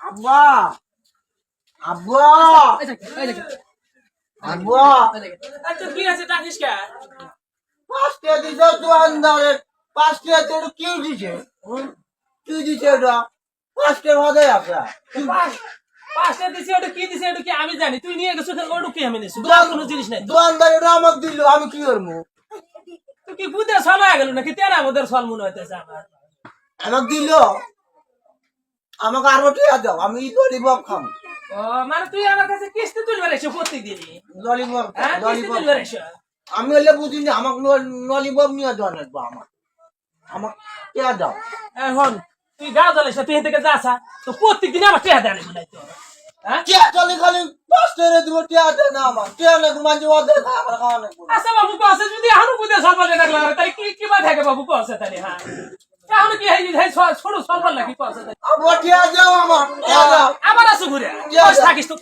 আব্বা! আব্বা! আব্বা! কি আছে ডাকিস কে? পাঁচটা দিছে দোকানদারে পাঁচটা তোর কি দিছে? কি দিছে এটা পাঁচটা ভাগে আপনার পাঁচটা দিছে ওটা কি দিছে ওটা কি আমি জানি। তুই নিয়ে গেছিস ওটা কি আমি নিছি কোনো জিনিস নাই। দোকানদার আমাকে দিল আমি কি করব? তুই কি বুঝে সল গেল নাকি? তেরা আমাদের সল মনে হইতেছে আমার। আমাকে দিল? আমাকে আরও টিয়া দাও আমি ললিপপ খাব। ও মানে তুই আমার কাছে কিস্তি তুলবে রেছো প্রত্যেক দিনই ললিপপ ললিপপ আমি হলে বুঝিনি আমাকে ললিপপ নিয়ে দেওয়া লাগবে আমার। আমাকে টিয়া দাও। এখন তুই গা জ্বলিস না, তুই এখান থেকে যাস? তো প্রত্যেক দিন আমার টেহা দেয় হ্যাঁ টিয়া খালি দিব টিয়া দেয় না আমার। টিয়া না মাঝে মাঝে খাবার খাওয়া লাগবে আচ্ছা বাবু কসে যদি এখন বুঝে সলপাল ডাকলা তাই কি কি বাদ থাকে বাবু কসে তাই হ্যাঁ? এখন কি ছোট টিয়া আমার? টিয়া ঘুরে। বস থাকিস তো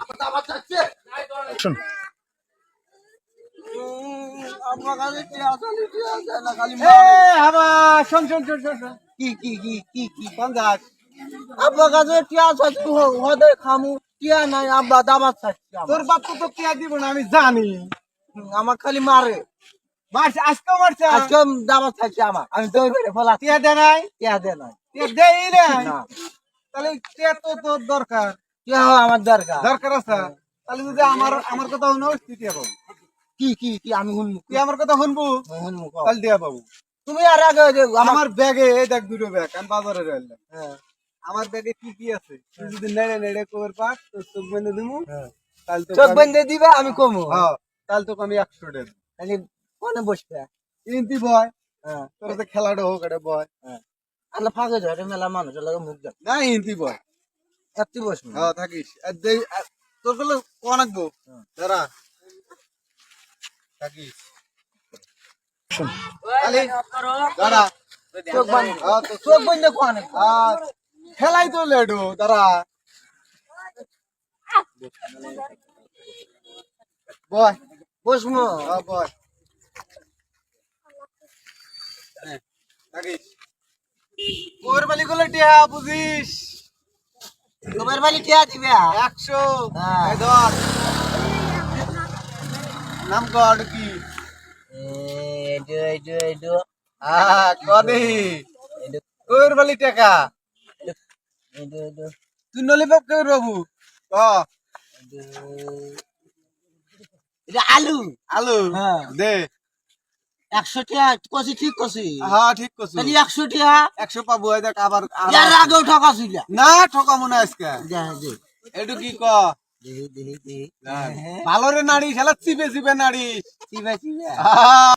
আমার আমার টিয়া টিয়া শোন। কি কি কি কি আপনার কাছে টিয়া হদে খামু। টিয়া নাই আব্বা দাবার আমার। তোর বাপ তো কে দিব না আমি জানি। আমার খালি মারে। মারছ আজকে মারছ। আজকে দাবার চাচ্ছি আমার। আমি দৌড় বেড়ে ফেলা টিয়া দে নাই? টিয়া দে নাই। টিয়া দেই নাই? না। তাহলে টিয়া তো তোর দরকার। টিয়া আমার দরকার। দরকার আছে? তাহলে যদি আমার আমার কথা শুনো তুই টিয়া পাবো। কি কি কি? আমি শুনব। তুই আমার কথা শুনব? শুনব। তাহলে টিয়া পাবো। তুমি আর আগে আমার ব্যাগে এই দেখ দুটো ব্যাগ আমি বাজারে রইলাম হ্যাঁ, আমার ব্যাগে কি কি আছে? তুই যদি নেড়ে নেড়ে কবের পাক তোর চোখ বেঁধে হ্যাঁ। তাহলে তো চোখ বন্ধে দিবে আমি কমু। হ্যাঁ তাহলে তোকে আমি একশো দেব। খালি কোনে বসবে? ইন্তি ভয় হ্যাঁ। তোর তো খেলাটা হোক এটা ভয় আল্লাহ ফাঁকে ধরে মেলা মানুষ লাগে মুখ দেখ। না ইন্তি ভয় এত্তি বসবো হ্যাঁ থাকিস। আর দেই আর তোরগুলো কোন আঁকবো দাঁড়া। থাকিস। আলে দাঁড়া। চোখ বন্ধ হ্যাঁ তো চোখ বন্ধে কোনে? খেলাই তো লেডো দাঁড়া। বয়। বসবো। হ্যাঁ বয়। বালি গুলো টিয়া বুঝিস? তোমার বাড়ি টিয়া দিবে একশো। হ্যাঁ। ধর। নাম কর কি? বালি টাকা তুই বাবু। আলু। আলু। হ্যাঁ। দে। একশো টিয়া ঠিক কছি হ্যাঁ ঠিক করছ তাহলে একশো টিয়া একশো পাবো দেখ আবার আর- আগেও ঠকা ছিল না ঠকা মনে আজকে। কি ক দেহি ভালো রে নাড়ি খেলা চিপে চিপে নাড়ি চিপে হ্যাঁ